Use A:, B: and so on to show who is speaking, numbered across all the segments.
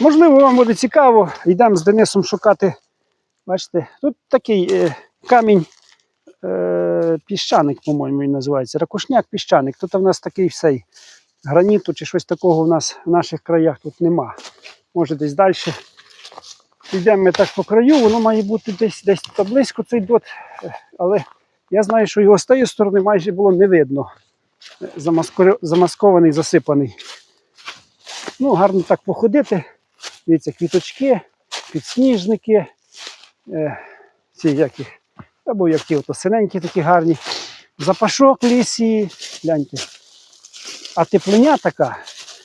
A: Можливо, вам буде цікаво. Йдемо з Денисом шукати. Бачите, тут такий е, камінь е, піщаник, по-моєму, він називається. Ракушняк піщаник. Тут в нас такий всей граніту чи щось такого у нас в наших краях тут нема. Може десь далі. Йдемо ми так по краю, воно має бути десь десь близько цей дот. Е, Але я знаю, що його з тієї сторони майже було не видно. Е, Замаскований, засипаний. Ну, гарно так походити. Дивіться, квіточки, підсніжники, е, ці які, або як ті, ото синенькі такі гарні. Запашок лісі, гляньте. А теплиня така,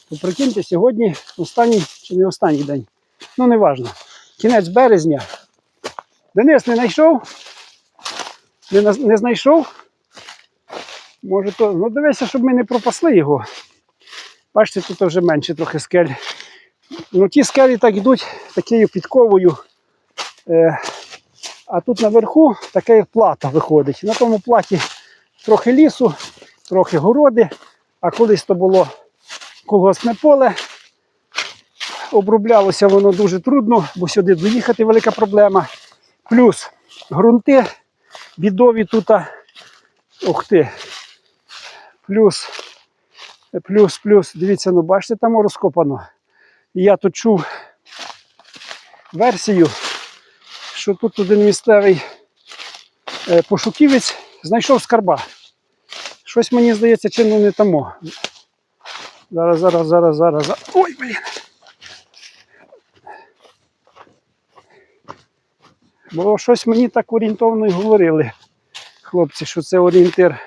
A: то прикиньте, сьогодні останній чи не останній день. Ну, не важно. Кінець березня. Денис не знайшов? Не, не знайшов? Може то. Ну дивися, щоб ми не пропасли його. Бачите, тут вже менше трохи скель. Ну, ті скелі так йдуть такою підковою. Е, а тут наверху така плата виходить. На тому платі трохи лісу, трохи городи, а колись то було колгоспне поле. Оброблялося воно дуже трудно, бо сюди доїхати велика проблема. Плюс ґрунти бідові тут. Ух ти. Плюс, плюс, плюс. Дивіться, ну бачите, там розкопано. І я тут чув версію, що тут один місцевий е, пошуківець знайшов скарба. Щось мені здається, чинно не тому. Зараз, зараз, зараз, зараз. за- Ой, блін. Бо щось мені так орієнтовно і говорили, хлопці, що це орієнтир.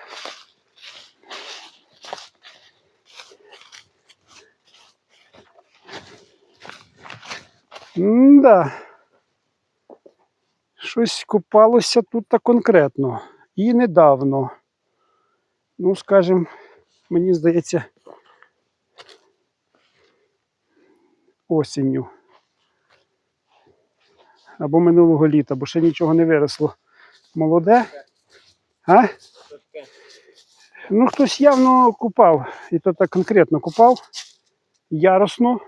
A: Да. Щось копалося тут та конкретно. І недавно. Ну, скажімо, мені здається, осінню. Або минулого літа, бо ще нічого не виросло. Молоде. А? Ну, хтось явно купав, і то так конкретно купав, яростно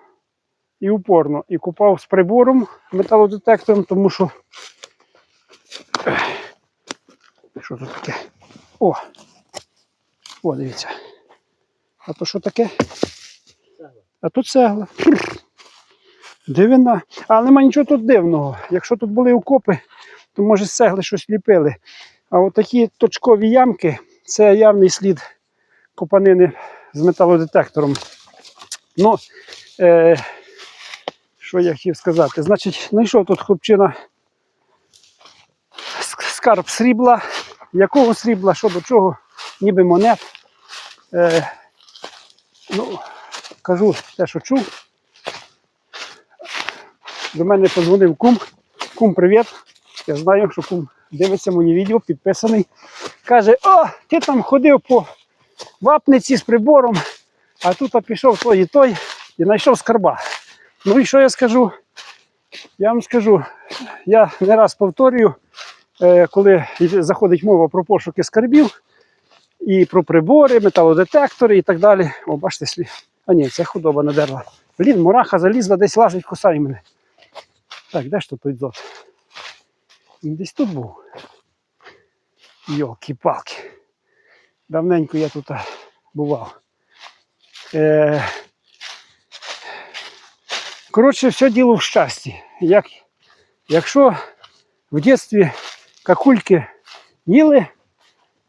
A: і упорно. І купав з прибором металодетектором, тому що. Що тут таке? О! О, дивіться. А то що таке? А тут цегла. Дивина. Але нема нічого тут дивного. Якщо тут були окопи, то може з цегли щось ліпили. А от точкові ямки це явний слід копанини з металодетектором. Ну, е, що я хотів сказати? Значить, знайшов тут хлопчина скарб срібла. Якого срібла, що до чого, ніби монет. Е, ну, кажу те, що чув. До мене подзвонив кум. Кум, привіт. Я знаю, що кум дивиться мені відео, підписаний. Каже: О, ти там ходив по вапниці з прибором, а тут пішов той і той і знайшов скарба. Ну і що я скажу? Я вам скажу, я не раз повторюю, е, коли заходить мова про пошуки скарбів, і про прибори, металодетектори і так далі. О, бачите, слід. А ні, це худоба надерла. Блін, мураха залізла, десь лазить, кусає мене. Так, де ж тут той? Він десь тут був. Йолки-палки. Давненько я тут бував. Е... Коротше, все діло в щасті. Як... Якщо в дитинстві какульки їли,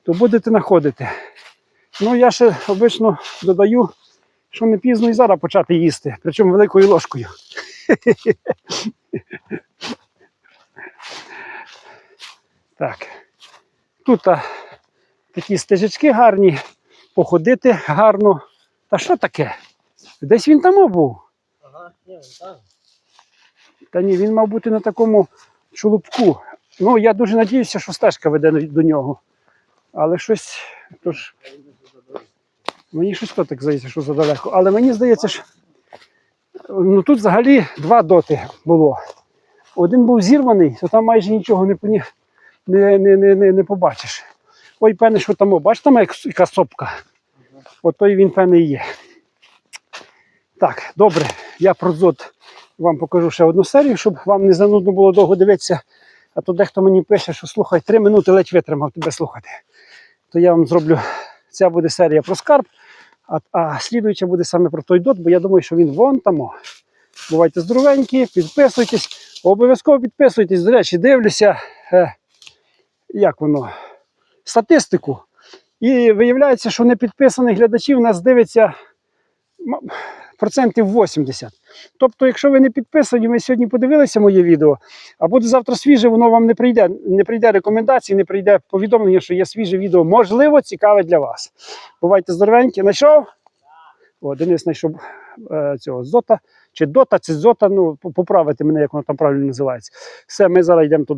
A: то будете знаходити. Ну, я ще обично додаю, що не пізно і зараз почати їсти, причому великою ложкою. Так. Тут такі стежечки гарні, походити гарно. Та що таке? Десь він там був.
B: Ага, ні, вон там.
A: Та ні, він мав бути на такому чолубку. Ну, я дуже надіюся, що стежка веде до нього. Але щось. Тож, мені щось то так здається, що задалеко. Але мені здається, що ну, тут взагалі два доти було. Один був зірваний, то там майже нічого не, не, не, не, не, побачиш. Ой, певне, що там, о, бачиш, там яка сопка. От той він, певне, і є. Так, добре, я про дзот вам покажу ще одну серію, щоб вам не занудно було довго дивитися. А то дехто мені пише, що слухай, три минути ледь витримав тебе слухати. То я вам зроблю, ця буде серія про скарб, а, а слідуюча буде саме про той дот, бо я думаю, що він вон там. Бувайте здоровенькі, підписуйтесь. Обов'язково підписуйтесь. До речі, дивлюся, е, як воно, статистику. І виявляється, що непідписаних глядачів нас дивиться процентів 80. Тобто, якщо ви не підписані, ви сьогодні подивилися моє відео, а буде завтра свіже, воно вам не прийде. Не прийде рекомендації, не прийде повідомлення, що є свіже відео, можливо, цікаве для вас. Бувайте здоровенькі. Знайшов? О, Денис знайшов е, цього зота. Чи дота, чи зота, ну поправити мене, як воно там правильно називається. Все, ми зараз йдемо туди.